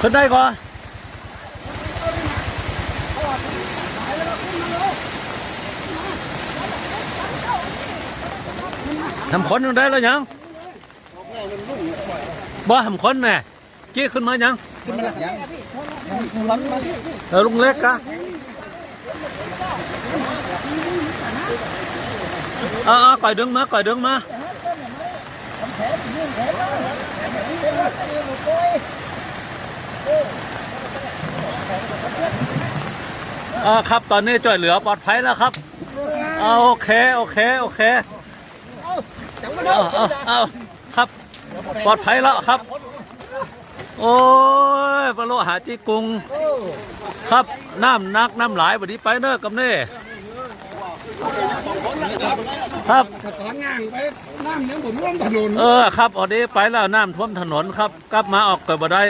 ขึ้นได้ก่อนทำคนอยู่ได้แล้วยังบ่ทำคนแน่กี้ขึ้นมายังขึ้นมาหลักยังเออลุงเล็กกะเออเออก่อยดึงมาก่อยดึงมา ออครับตอนนี้ช่วยเหลือปลอดภัยแล้วครับเอาโอเคโอเคโอเคเอาเอาเอาครับปลอดภัยแล้วครับ โอ้ยปลาโลหาจีกุง ครับน้ำหนักน้ำหลายวันนี้ไปเนอะกับเน่ครับถอนงางไปน้ำยังผมร่วมถนน เออครับวันนี้ไปแล้วน้ำท่วมถนนครับ กลับมาออกกับบ่ได้